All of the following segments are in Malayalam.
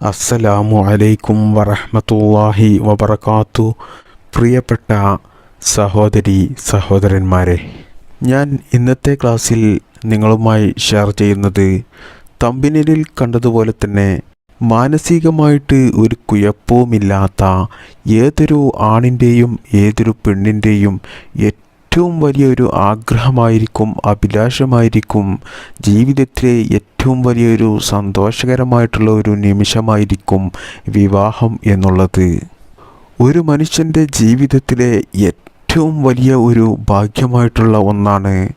അസ്സലാമു അലൈക്കും വറഹ്മത്തുള്ളാഹി വബറകാത്തു. പ്രിയപ്പെട്ട സഹോദരി സഹോദരന്മാരെ ഞാൻ ഇന്നത്തെ ക്ലാസ്സിൽ നിങ്ങളുമായി ഷെയർ ചെയ്യുന്നത് തമ്പിനിലിൽ കണ്ടതുപോലെ തന്നെ മാനസികമായിട്ട് ഒരു കുഴപ്പവുമില്ലാത്ത ഏതൊരു ആണിന്റെയും ഏതൊരു പെണ്ണിന്റെയും ഏറ്റവും വലിയൊരു ആഗ്രഹമായിരിക്കും അഭിലാഷമായിരിക്കും ജീവിതത്തിലെ ഏറ്റവും വലിയൊരു സന്തോഷകരമായിട്ടുള്ള ഒരു നിമിഷമായിരിക്കും വിവാഹം എന്നുള്ളത്. ഒരു മനുഷ്യന്റെ ജീവിതത്തിലെ ഏറ്റവും വലിയ ഒരു ഭാഗ്യമായിട്ടുള്ള ഒന്നാണ്.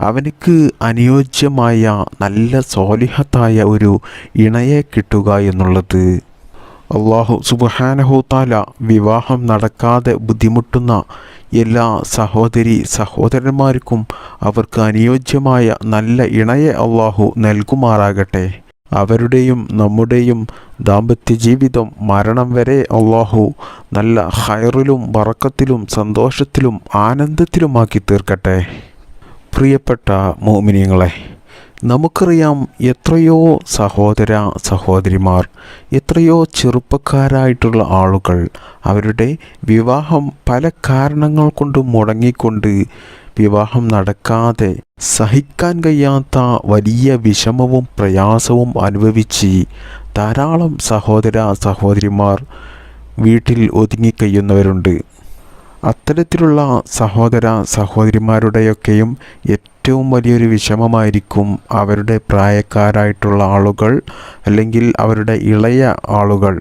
അവനക്ക് അനുയോജ്യമായ നല്ല സോലിഹത്തായ ഒരു ഇണയെ കിട്ടുക എന്നുള്ളത്. അള്ളാഹു താല വിവാഹം നടക്കാതെ ബുദ്ധിമുട്ടുന്ന എല്ലാ സഹോദരി സഹോദരന്മാർക്കും അവർക്ക് അനുയോജ്യമായ നല്ല ഇണയെ അള്ളാഹു നൽകുമാറാകട്ടെ. അവരുടെയും നമ്മുടെയും ദാമ്പത്യ ജീവിതം മരണം വരെ അള്ളാഹു നല്ല ഹൈറിലും വറക്കത്തിലും സന്തോഷത്തിലും ആനന്ദത്തിലുമാക്കി തീർക്കട്ടെ. പ്രിയപ്പെട്ട മോമിനിയങ്ങളെ നമുക്കറിയാം എത്രയോ സഹോദര സഹോദരിമാർ എത്രയോ ചെറുപ്പക്കാരായിട്ടുള്ള ആളുകൾ അവരുടെ വിവാഹം പല കാരണങ്ങൾ കൊണ്ട് മുടങ്ങിക്കൊണ്ട് വിവാഹം നടക്കാതെ സഹിക്കാൻ കഴിയാത്ത വലിയ വിഷമവും പ്രയാസവും അനുഭവിച്ച് ധാരാളം സഹോദര സഹോദരിമാർ വീട്ടിൽ ഒതുങ്ങിക്കഴിയുന്നവരുണ്ട് അത്തരത്തിലുള്ള സഹോദര സഹോദരിമാരുടെയൊക്കെയും ഏറ്റവും വലിയൊരു വിഷമമായിരിക്കും അവരുടെ പ്രായക്കാരായിട്ടുള്ള ആളുകൾ അല്ലെങ്കിൽ അവരുടെ ഇളയ ആളുകൾ.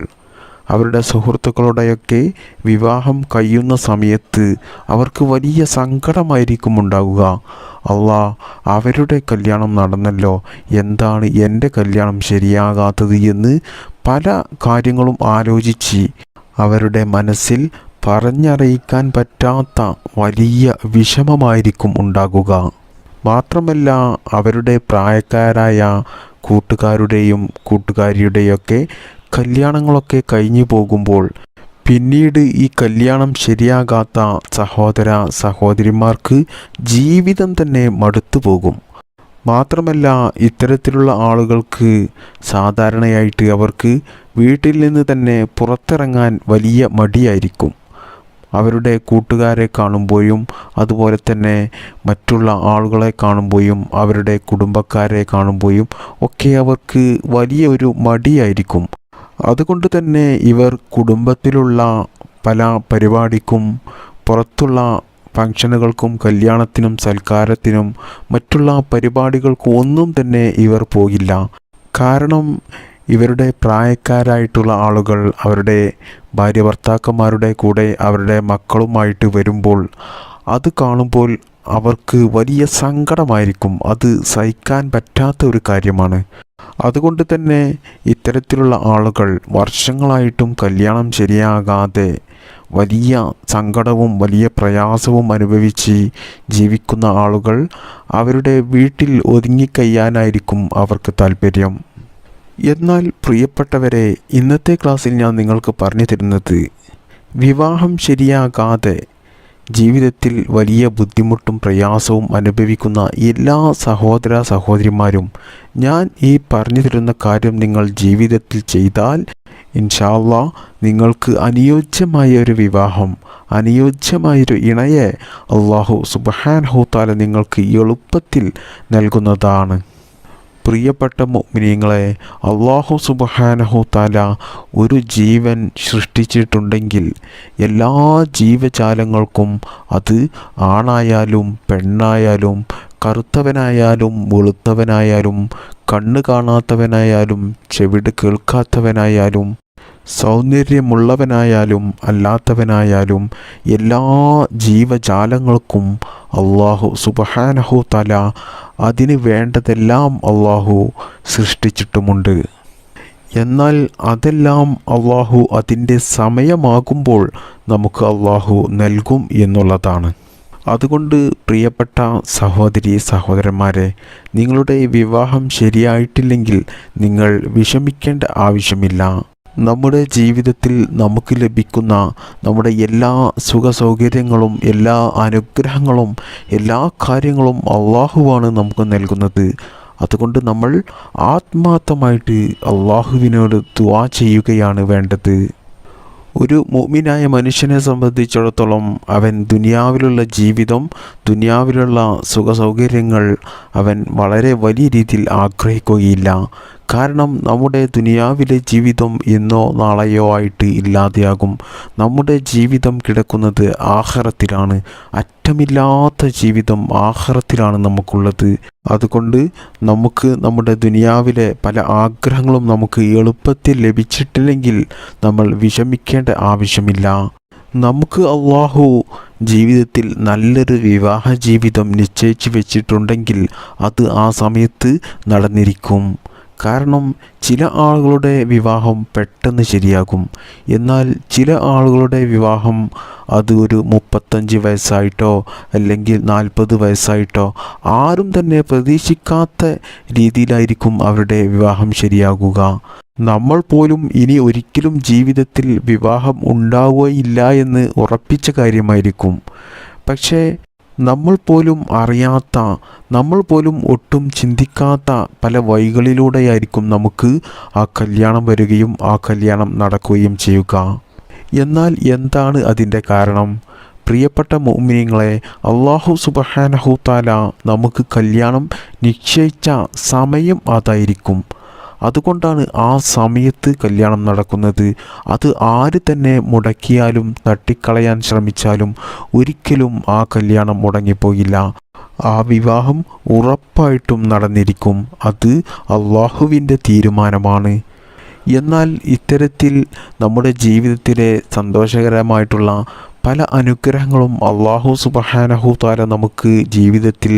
അവരുടെ സുഹൃത്തുക്കളുടെയൊക്കെ വിവാഹം കഴിയുന്ന സമയത്ത് അവർക്ക് വലിയ സങ്കടമായിരിക്കും ഉണ്ടാവുക. അള്ളാ അവരുടെ കല്യാണം നടന്നല്ലോ. എന്താണ് എന്റെ കല്യാണം ശരിയാകാത്തത്? എന്ന് പല കാര്യങ്ങളും ആലോചിച്ച് അവരുടെ മനസ്സിൽ പറഞ്ഞറിയിക്കാൻ പറ്റാത്ത വലിയ വിഷമമായിരിക്കും ഉണ്ടാകുക. മാത്രമല്ല അവരുടെ പ്രായക്കാരായ കൂട്ടുകാരുടെയും കൂട്ടുകാരിയുടെയൊക്കെ കല്യാണങ്ങളൊക്കെ കഴിഞ്ഞു പോകുമ്പോൾ പിന്നീട് ഈ കല്യാണം ശരിയാകാത്ത സഹോദര സഹോദരിമാർക്ക് ജീവിതം തന്നെ മടുത്തു പോകും. മാത്രമല്ല ഇത്തരത്തിലുള്ള ആളുകൾക്ക് സാധാരണയായിട്ട് അവർക്ക് വീട്ടിൽ നിന്ന് തന്നെ പുറത്തിറങ്ങാൻ വലിയ മടിയായിരിക്കും. അവരുടെ കൂട്ടുകാരെ കാണുമ്പോഴും അതുപോലെ തന്നെ മറ്റുള്ള ആളുകളെ കാണുമ്പോഴും അവരുടെ കുടുംബക്കാരെ കാണുമ്പോഴും ഒക്കെ അവർക്ക് വലിയ ഒരു മടിയായിരിക്കും. അതുകൊണ്ട് തന്നെ ഇവർ കുടുംബത്തിലുള്ള പല പരിപാടിക്കും പുറത്തുള്ള ഫങ്ഷനുകൾക്കും കല്യാണത്തിനും സൽക്കാരത്തിനും മറ്റുള്ള പരിപാടികൾക്കും ഒന്നും തന്നെ ഇവർ പോകില്ല. കാരണം ഇവരുടെ പ്രായക്കാരായിട്ടുള്ള ആളുകൾ അവരുടെ ഭാര്യ ഭർത്താക്കന്മാരുടെ കൂടെ അവരുടെ മക്കളുമായിട്ട് വരുമ്പോൾ അത് കാണുമ്പോൾ അവർക്ക് വലിയ സങ്കടമായിരിക്കും. അത് സഹിക്കാൻ പറ്റാത്ത ഒരു കാര്യമാണ്. അതുകൊണ്ട് തന്നെ ഇത്തരത്തിലുള്ള ആളുകൾ വർഷങ്ങളായിട്ടും കല്യാണം ശരിയാകാതെ വലിയ സങ്കടവും വലിയ പ്രയാസവും അനുഭവിച്ച് ജീവിക്കുന്ന ആളുകൾ അവരുടെ വീട്ടിൽ ഒതുങ്ങിക്കയ്യാനായിരിക്കും അവർക്ക് താല്പര്യം എന്നാൽ പ്രിയപ്പെട്ടവരെ ഇന്നത്തെ ക്ലാസ്സിൽ ഞാൻ നിങ്ങൾക്ക് പറഞ്ഞു തരുന്നത് വിവാഹം ശരിയാകാതെ ജീവിതത്തിൽ വലിയ ബുദ്ധിമുട്ടും പ്രയാസവും അനുഭവിക്കുന്ന എല്ലാ സഹോദര സഹോദരിമാരും ഞാൻ ഈ പറഞ്ഞു തരുന്ന കാര്യം നിങ്ങൾ ജീവിതത്തിൽ ചെയ്താൽ ഇൻഷാല്ല നിങ്ങൾക്ക് അനുയോജ്യമായ ഒരു വിവാഹം അനുയോജ്യമായൊരു ഇണയെ അള്ളാഹു സുബഹാൻ ഹൂത്താല നിങ്ങൾക്ക് എളുപ്പത്തിൽ നൽകുന്നതാണ്. പ്രിയപ്പെട്ട മുഅ്മിനീങ്ങളെ അള്ളാഹു സുബഹാനഹു താല ഒരു ജീവൻ സൃഷ്ടിച്ചിട്ടുണ്ടെങ്കിൽ എല്ലാ ജീവജാലങ്ങൾക്കും അത് ആണായാലും പെണ്ണായാലും കറുത്തവനായാലും വെളുത്തവനായാലും കണ്ണ് കാണാത്തവനായാലും ചെവിട് കേൾക്കാത്തവനായാലും സൗന്ദര്യമുള്ളവനായാലും അല്ലാത്തവനായാലും എല്ലാ ജീവജാലങ്ങൾക്കും അള്ളാഹു സുബഹാനഹു തല അതിന് വേണ്ടതെല്ലാം അള്ളാഹു സൃഷ്ടിച്ചിട്ടുമുണ്ട്. എന്നാൽ അതെല്ലാം അള്ളാഹു അതിന്റെ സമയമാകുമ്പോൾ നമുക്ക് അള്ളാഹു നൽകും എന്നുള്ളതാണ്. അതുകൊണ്ട് പ്രിയപ്പെട്ട സഹോദരി സഹോദരന്മാരെ നിങ്ങളുടെ വിവാഹം ശരിയായിട്ടില്ലെങ്കിൽ നിങ്ങൾ വിഷമിക്കേണ്ട ആവശ്യമില്ല. നമ്മുടെ ജീവിതത്തിൽ നമുക്ക് ലഭിക്കുന്ന നമ്മുടെ എല്ലാ സുഖ സൗകര്യങ്ങളും എല്ലാ അനുഗ്രഹങ്ങളും എല്ലാ കാര്യങ്ങളും അള്ളാഹുവാണ് നമുക്ക് നൽകുന്നത്. അതുകൊണ്ട് നമ്മൾ ആത്മാർത്ഥമായിട്ട് അള്ളാഹുവിനോട് ദുവാ ചെയ്യുകയാണ് വേണ്ടത്. ഒരു മുഅ്മിനായ മനുഷ്യനെ സംബന്ധിച്ചിടത്തോളം അവൻ ദുനിയാവിലുള്ള ജീവിതം ദുനിയാവിലുള്ള സുഖസൗകര്യങ്ങൾ അവൻ വളരെ വലിയ രീതിയിൽ ആഗ്രഹിക്കുകയില്ല. കാരണം നമ്മുടെ ദുനിയാവിലെ ജീവിതം ഇന്നോ നാളെയോ ആയിട്ട് ഇല്ലാതെയാകും. നമ്മുടെ ജീവിതം കിടക്കുന്നത് ആഹാരത്തിലാണ് അറ്റമില്ലാത്ത ജീവിതം ആഹാരത്തിലാണ് നമുക്കുള്ളത്. അതുകൊണ്ട് നമുക്ക് നമ്മുടെ ദുനിയാവിലെ പല ആഗ്രഹങ്ങളും നമുക്ക് എളുപ്പത്തിൽ ലഭിച്ചിട്ടില്ലെങ്കിൽ നമ്മൾ വിഷമിക്കേണ്ട ആവശ്യമില്ല. നമുക്ക് അള്ളാഹു ജീവിതത്തിൽ നല്ലൊരു വിവാഹ ജീവിതം നിശ്ചയിച്ചു വെച്ചിട്ടുണ്ടെങ്കിൽ അത് ആ സമയത്ത് നടന്നിരിക്കും. കാരണം ചില ആളുകളുടെ വിവാഹം പെട്ടെന്ന് ശരിയാകും. എന്നാൽ ചില ആളുകളുടെ വിവാഹം അത് ഒരു മുപ്പത്തഞ്ച് വയസ്സായിട്ടോ അല്ലെങ്കിൽ നാൽപ്പത് വയസ്സായിട്ടോ ആരും തന്നെ പ്രതീക്ഷിക്കാത്ത രീതിയിലായിരിക്കും അവരുടെ വിവാഹം ശരിയാകുക. നമ്മൾ പോലും ഇനി ഒരിക്കലും ജീവിതത്തിൽ വിവാഹം ഉണ്ടാവുകയില്ല എന്ന് ഉറപ്പിച്ച കാര്യമായിരിക്കും. പക്ഷേ നമ്മൾ പോലും അറിയാത്ത നമ്മൾ പോലും ഒട്ടും ചിന്തിക്കാത്ത പല വഴികളിലൂടെയായിരിക്കും നമുക്ക് ആ കല്യാണം വരികയും ആ കല്യാണം നടക്കുകയും ചെയ്യുക. എന്നാൽ എന്താണ് അതിന്റെ കാരണം? പ്രിയപ്പെട്ട മോമിനിങ്ങളെ അള്ളാഹു സുബഹാനഹു താല നമുക്ക് കല്യാണം നിശ്ചയിച്ച സമയം അതായിരിക്കും. അതുകൊണ്ടാണ് ആ സമയത്ത് കല്യാണം നടക്കുന്നത്. അത് ആര് തന്നെ മുടക്കിയാലും തട്ടിക്കളയാൻ ശ്രമിച്ചാലും ഒരിക്കലും ആ കല്യാണം മുടങ്ങിപ്പോയില്ല. ആ വിവാഹം ഉറപ്പായിട്ടും നടന്നിരിക്കും. അത് അള്ളാഹുവിന്റെ തീരുമാനമാണ്. എന്നാൽ ഇത്തരത്തിൽ നമ്മുടെ ജീവിതത്തിലെ സന്തോഷകരമായിട്ടുള്ള പല അനുഗ്രഹങ്ങളും അള്ളാഹു സുബഹാനഹു താല നമുക്ക് ജീവിതത്തിൽ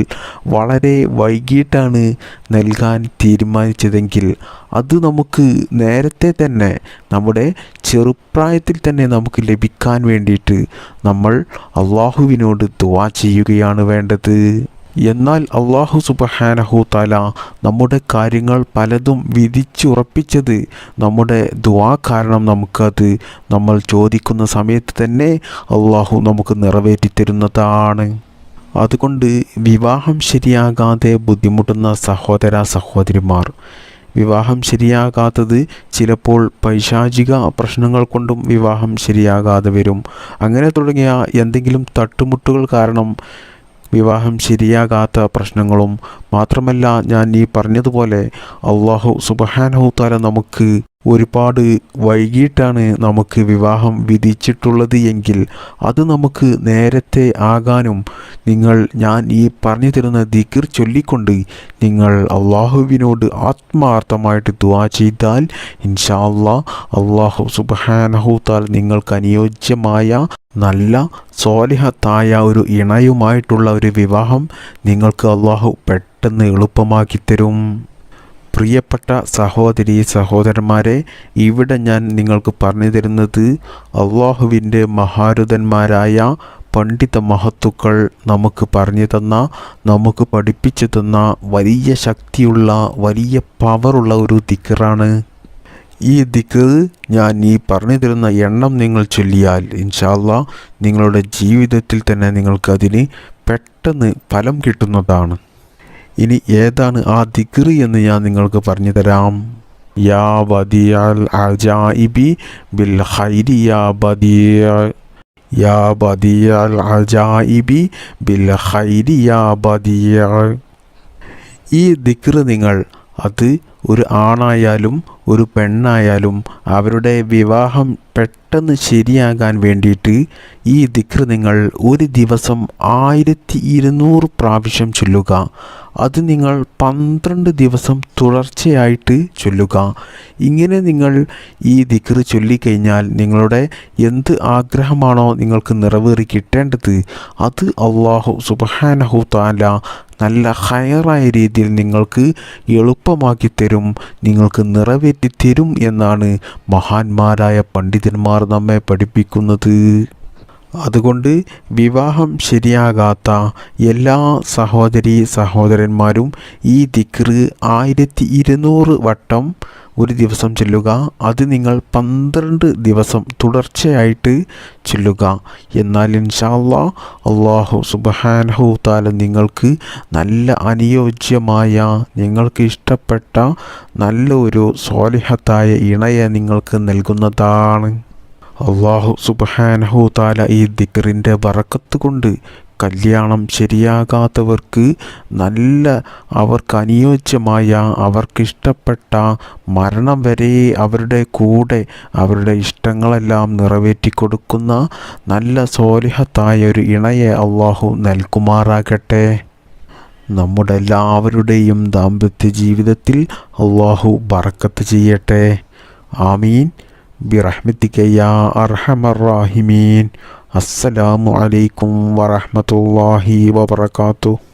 വളരെ വൈകിട്ടാണ് നൽകാൻ തീരുമാനിച്ചതെങ്കിൽ അത് നമുക്ക് നേരത്തെ തന്നെ നമ്മുടെ ചെറുപ്രായത്തിൽ തന്നെ നമുക്ക് ലഭിക്കാൻ വേണ്ടിയിട്ട് നമ്മൾ അള്ളാഹുവിനോട് ദുവാ ചെയ്യുകയാണ് വേണ്ടത്. എന്നാൽ അള്ളാഹു സുബഹാനഹു താല നമ്മുടെ കാര്യങ്ങൾ പലതും വിധിച്ചുറപ്പിച്ചത് നമ്മുടെ ദുവാ കാരണം നമുക്കത് നമ്മൾ ചോദിക്കുന്ന സമയത്ത് തന്നെ അള്ളാഹു നമുക്ക് നിറവേറ്റിത്തരുന്നതാണ് അതുകൊണ്ട് വിവാഹം ശരിയാകാതെ ബുദ്ധിമുട്ടുന്ന സഹോദര സഹോദരിമാർ വിവാഹം ശരിയാകാത്തത് ചിലപ്പോൾ പൈശാചിക പ്രശ്നങ്ങൾ കൊണ്ടും വിവാഹം ശരിയാകാതെ വരും. അങ്ങനെ തുടങ്ങിയ എന്തെങ്കിലും തട്ടുമുട്ടുകൾ കാരണം വിവാഹം ശരിയാകാത്ത പ്രശ്നങ്ങളും മാത്രമല്ല ഞാൻ ഈ പറഞ്ഞതുപോലെ അള്ളാഹു സുബഹാനഹുത്താല നമുക്ക് ഒരുപാട് വൈകിട്ടാണ് നമുക്ക് വിവാഹം വിധിച്ചിട്ടുള്ളത് എങ്കിൽ അത് നമുക്ക് നേരത്തെ ആകാനും നിങ്ങൾ ഞാൻ ഈ പറഞ്ഞു തരുന്ന ദിക്കിർ ചൊല്ലിക്കൊണ്ട് നിങ്ങൾ അള്ളാഹുവിനോട് ആത്മാർത്ഥമായിട്ട് ദുവാ ചെയ്താൽ ഇൻഷാ അള്ളാ അള്ളാഹു സുബാനഹുത്താൽ നിങ്ങൾക്ക് അനുയോജ്യമായ നല്ല സ്വാലിഹത്തായ ഒരു ഇണയുമായിട്ടുള്ള ഒരു വിവാഹം നിങ്ങൾക്ക് അള്ളാഹു പെട്ടെന്ന് എളുപ്പമാക്കി തരും. പ്രിയപ്പെട്ട സഹോദരി സഹോദരന്മാരെ ഇവിടെ ഞാൻ നിങ്ങൾക്ക് പറഞ്ഞു തരുന്നത് അള്ളാഹുവിന്റെ മഹാരുതന്മാരായ പണ്ഡിത മഹത്തുക്കൾ നമുക്ക് പറഞ്ഞു തന്ന നമുക്ക് പഠിപ്പിച്ചു തന്ന വലിയ ശക്തിയുള്ള വലിയ പവറുള്ള ഒരു ദിക്കറാണ്. ഈ ദിക്കർ ഞാൻ ഈ പറഞ്ഞു തരുന്ന എണ്ണം നിങ്ങൾ ചൊല്ലിയാൽ ഇൻഷാല്ല നിങ്ങളുടെ ജീവിതത്തിൽ തന്നെ നിങ്ങൾക്കതിന് പെട്ടെന്ന് ഫലം കിട്ടുന്നതാണ്. ഇനി ഏതാണ് ആ ദിക്ർ എന്ന് ഞാൻ നിങ്ങൾക്ക് പറഞ്ഞു തരാം. യാ ബദിയൽ അജായിബി ബിൽ ഹൈരി യാ ബദിയ. യാ ബദിയൽ അജായിബി ബിൽ ഹൈരി യാ ബദിയ. ഈ ദിക്ർ നിങ്ങൾ അത് ഒരു ആണായാലും ഒരു പെണ്ണായാലും അവരുടെ വിവാഹം പെട്ടെന്ന് ശരിയാകാൻ വേണ്ടിയിട്ട് ഈ ദിക്ർ നിങ്ങൾ ഒരു ദിവസം ആയിരത്തി ഇരുന്നൂറ് പ്രാവശ്യം ചൊല്ലുക. അത് നിങ്ങൾ പന്ത്രണ്ട് ദിവസം തുടർച്ചയായിട്ട് ചൊല്ലുക. ഇങ്ങനെ നിങ്ങൾ ഈ ദിക്ർ ചൊല്ലിക്കഴിഞ്ഞാൽ നിങ്ങളുടെ എന്ത് ആഗ്രഹമാണോ നിങ്ങൾക്ക് നിറവേറി കിട്ടേണ്ടത് അത് അള്ളാഹു സുബഹാനഹു താല നല്ല ഹയറായ രീതിയിൽ നിങ്ങൾക്ക് എളുപ്പമാക്കി തരും നിങ്ങൾക്ക് നിറവേറ്റി തരും എന്നാണ് മഹാന്മാരായ പണ്ഡിതന്മാർ നമ്മെ പഠിപ്പിക്കുന്നത്. അതുകൊണ്ട് വിവാഹം ശരിയാകാത്ത എല്ലാ സഹോദരി സഹോദരന്മാരും ഈ ദിക്റ് ആയിരത്തി ഇരുന്നൂറ് വട്ടം ഒരു ദിവസം ചെല്ലുക. അത് നിങ്ങൾ പന്ത്രണ്ട് ദിവസം തുടർച്ചയായിട്ട് ചെല്ലുക. എന്നാൽ ഇൻഷാല്ല അള്ളാഹു സുബഹാനഹു താല നിങ്ങൾക്ക് നല്ല അനുയോജ്യമായ നിങ്ങൾക്ക് ഇഷ്ടപ്പെട്ട നല്ല ഒരു സ്വാലിഹത്തായ ഇണയെ നിങ്ങൾക്ക് നൽകുന്നതാണ്. അള്ളാഹു സുബഹാനഹു താല ഈ ദിക്റിന്റെ വറക്കത്ത് കൊണ്ട് കല്യാണം ശരിയാകാത്തവർക്ക് നല്ല അവർക്ക് അനുയോജ്യമായ അവർക്കിഷ്ടപ്പെട്ട മരണം വരെ അവരുടെ കൂടെ അവരുടെ ഇഷ്ടങ്ങളെല്ലാം നിറവേറ്റി കൊടുക്കുന്ന നല്ല സോലിഹത്തായ ഒരു ഇണയെ അള്ളാഹു നൽകുമാറാകട്ടെ. നമ്മുടെ എല്ലാവരുടെയും ദാമ്പത്യ ജീവിതത്തിൽ അള്ളാഹു ബറക്കത്ത് ചെയ്യട്ടെ. ആമീൻ. ബിറഹ്മത്തിക്ക യാ അർഹമർ റാഹിമീൻ അസ്സലാമു അലൈക്കും വറഹ്മത്തുള്ളാഹി വബറകാതുഹു